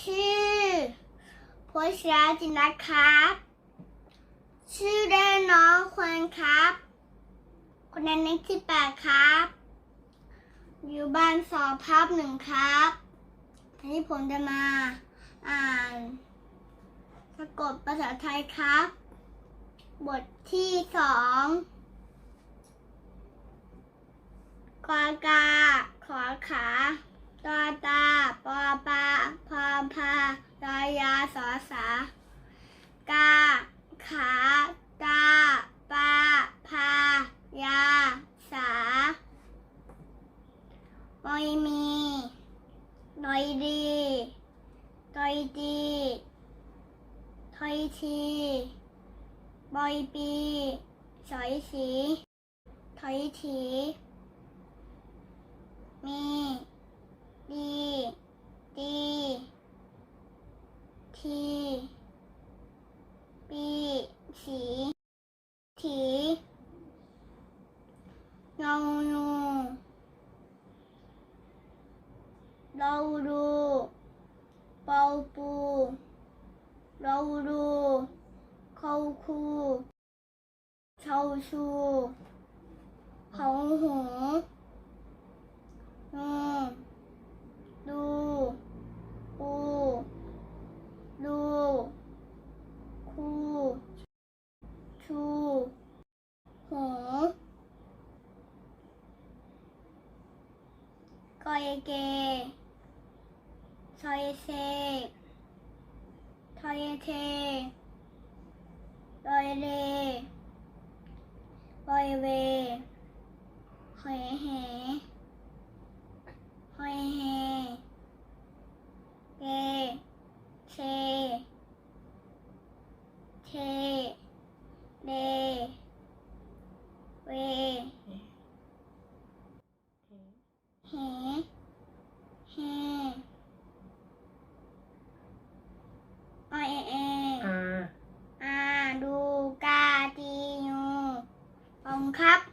ชื่อโพชราจินนะครับ ชื่อเล่นน้องควรครับ คนนั้นเลขที่แปดครับ อยู่บ้านสองพับหนึ่งครับทีนี้ผมจะมาอ่านสะกดภาษาไทยครับ บทที่สองกอกาขอขา ตอตาปอปาพอพารอยาสอสากาขาตาปาพายาสามอยมีดอยดีดอยดีถอยทีบอยปีสอยสีถอยถีมี ดีดีทีปีสีถีงองูเราดูเปาปูเราดูเขาคูเชาชูเขาหูงูดูปูดูคู ชูหูกอยเกซอยเซทอยเทลอยเลลอยเวหอยแหหอยแหเกเชเท เดเวเฮเฮอเอเออาอาดูกาจีนูองครับ